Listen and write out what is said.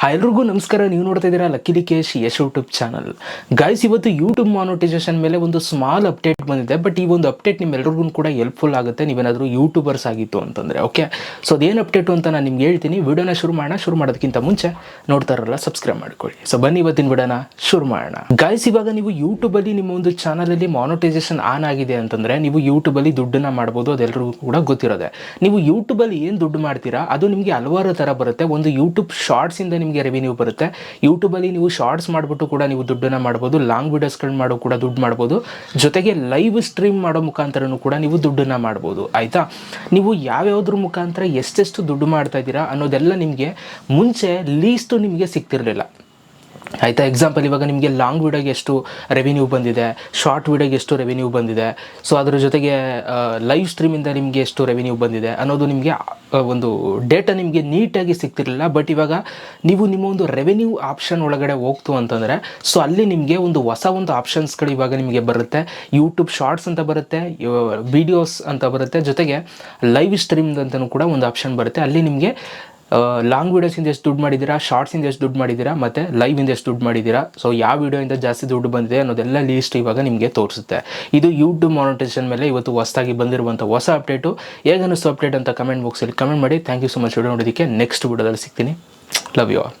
Hi ಎಲ್ರಿಗೂ ನಮಸ್ಕಾರ, ನೀವು ನೋಡ್ತಾ ಇದ್ದೀರಾ Lucky Kesh Yash YouTube channel guys ಇವತ್ತು ಯೂಟ್ಯೂಬ್ ಮಾನಿಟೈಸೇಷನ್ ಮೇಲೆ ಒಂದು ಸ್ಮಾಲ್ ಅಪ್ಡೇಟ್ ಬಂದಿದೆ ಬಟ್ ಈ ಒಂದು ಅಪ್ಡೇಟ್ ನಿಮ್ಮೆಲ್ಲರಿಗೂ ಕೂಡ ಹೆಲ್ಪ್ಫುಲ್ ಆಗುತ್ತೆ. ನೀವೇನಾದರೂ ಯೂಟ್ಯೂಬರ್ಸ್ ಆಗಿತ್ತು ಅಂತಂದರೆ ಓಕೆ ಸೊ ಅದೇನು ಅಪ್ಡೇಟು ಅಂತ ನಾನು ನಿಮ್ಗೆ ಹೇಳ್ತೀನಿ. ವಿಡಿಯೋನ ಶುರು ಮಾಡೋಣ. ಶುರು ಮಾಡೋದಕ್ಕಿಂತ ಮುಂಚೆ ನೋಡ್ತಾ ಇರಲ್ಲ ಸಬ್ಸ್ಕ್ರೈಬ್ ಮಾಡ್ಕೊಳ್ಳಿ. ಸೊ ಬನ್ನಿ ಇವತ್ತಿನ ವಿಡಿಯೋನ ಶುರು ಮಾಡೋಣ. ಗೈಸ್ ಇವಾಗ ನೀವು ಯೂಟ್ಯೂಬಲ್ಲಿ ನಿಮ್ಮ ಒಂದು ಚಾನಲಲ್ಲಿ ಮಾನಿಟೈಸೇಷನ್ ಆನ್ ಆಗಿದೆ ಅಂತಂದರೆ, ನೀವು ಯೂಟ್ಯೂಬಲ್ಲಿ ದುಡ್ಡನ್ನ ಮಾಡ್ಬೋದು ಅದೆಲ್ಲರಿಗೂ ಕೂಡ ಗೊತ್ತಿರೋದೆ. ನೀವು ಯೂಟ್ಯೂಬಲ್ಲಿ ಏನು ದುಡ್ಡು ಮಾಡ್ತೀರಾ, ಅದು ನಿಮಗೆ ಹಲವಾರು ಥರ ಬರುತ್ತೆ. ಒಂದು ಯೂಟ್ಯೂಬ್ ಶಾರ್ಟ್ಸಿಂದ ನಿಮಗೆ ರೆವಿನ್ಯೂ ಬರುತ್ತೆ. ಯೂಟ್ಯೂಬಲ್ಲಿ ನೀವು ಶಾರ್ಟ್ಸ್ ಮಾಡಿಬಿಟ್ಟು ಕೂಡ ನೀವು ದುಡ್ಡನ್ನು ಮಾಡ್ಬೋದು. ಲಾಂಗ್ ವೀಡಿಯೋಸ್ಗಳನ್ನ ಮಾಡೋ ಕೂಡ ದುಡ್ಡು ಮಾಡ್ಬೋದು. ಜೊತೆಗೆ ಲೈವ್ ಸ್ಟ್ರೀಮ್ ಮಾಡೋ ಮುಖಾಂತರನು ಕೂಡ ನೀವು ದುಡ್ಡನ್ನು ಮಾಡ್ಬೋದು. ಆಯಿತಾ? ನೀವು ಯಾವ್ಯಾವ್ದ್ರ ಮುಖಾಂತರ ಎಷ್ಟೆಷ್ಟು ದುಡ್ಡು ಮಾಡ್ತಾ ಇದ್ದೀರಾ ಅನ್ನೋದೆಲ್ಲ ನಿಮಗೆ ಮುಂಚೆ ಲೀಸ್ಟು ನಿಮಗೆ ಸಿಗ್ತಿರಲಿಲ್ಲ. ಆಯಿತಾ? ಎಕ್ಸಾಂಪಲ್ ಇವಾಗ ನಿಮಗೆ ಲಾಂಗ್ ವಿಡಿಯೋಗೆ ಎಷ್ಟು ರೆವಿನ್ಯೂ ಬಂದಿದೆ ಶಾರ್ಟ್ ವಿಡಿಯೋಗೆ ಎಷ್ಟು ರೆವಿನ್ಯೂ ಬಂದಿದೆ. ಸೊ ಅದರ ಜೊತೆಗೆ ಲೈವ್ ಸ್ಟ್ರೀಮಿಂದ ನಿಮಗೆ ಎಷ್ಟು ರೆವಿನ್ಯೂ ಬಂದಿದೆ ಅನ್ನೋದು ನಿಮಗೆ ಒಂದು ಡೇಟಾ ನಿಮಗೆ ನೀಟಾಗಿ ಸಿಗ್ತಿರಲಿಲ್ಲ. ಬಟ್ ಇವಾಗ ನೀವು ನಿಮ್ಮ ಒಂದು ರೆವೆನ್ಯೂ ಆಪ್ಷನ್ ಒಳಗಡೆ ಹೋಗ್ತು ಅಂತಂದರೆ ಸೊ ಅಲ್ಲಿ ನಿಮಗೆ ಒಂದು ಹೊಸ ಒಂದು ಆಪ್ಷನ್ಸ್ಗಳು ಇವಾಗ ನಿಮಗೆ ಬರುತ್ತೆ. ಯೂಟ್ಯೂಬ್ ಶಾರ್ಟ್ಸ್ ಅಂತ ಬರುತ್ತೆ ವಿಡಿಯೋಸ್ ಅಂತ ಬರುತ್ತೆ. ಜೊತೆಗೆ ಲೈವ್ ಸ್ಟ್ರೀಮ್ ಅಂತಲೂ ಕೂಡ ಒಂದು ಆಪ್ಷನ್ ಬರುತ್ತೆ. ಅಲ್ಲಿ ನಿಮಗೆ ಲಾಂಗ್ ವೀಡಿಯೋಸಿಂದ ಎಷ್ಟು ದುಡ್ಡು ಮಾಡಿದ್ದೀರಾ ಶಾರ್ಟ್ಸಿಂದ ಎಷ್ಟು ದುಡ್ಡು ಮಾಡಿದ್ದೀರಾ ಮತ್ತು ಲೈವಿಂದ ಎಷ್ಟು ದುಡ್ಡು ಮಾಡಿದ್ದೀರಾ ಸೊ ಯಾವ ವೀಡಿಯೋಯಿಂದ ಜಾಸ್ತಿ ದುಡ್ಡು ಬಂದಿದೆ ಅನ್ನೋದೆಲ್ಲ ಲೀಸ್ಟ್ ಇವಾಗ ನಿಮಗೆ ತೋರಿಸುತ್ತೆ. ಇದು ಯೂಟ್ಯೂಬ್ ಮಾನಿಟೇಷನ್ ಮೇಲೆ ಇವತ್ತು ಹೊಸದಾಗಿ ಬಂದಿರುವಂಥ ಹೊಸ ಅಪ್ಡೇಟು ಹೇಗನ್ನಿಸ್ತು ಅಪ್ಡೇಟ್ ಅಂತ ಕಮೆಂಟ್ ಬಾಕ್ಸಲ್ಲಿ ಕಮೆಂಟ್ ಮಾಡಿ. Thank you so much video ನೋಡೋದಕ್ಕೆ ನೆಕ್ಸ್ಟ್ ವೀಡಿಯೋದಲ್ಲಿ ಸಿಗ್ತೀನಿ. Love you all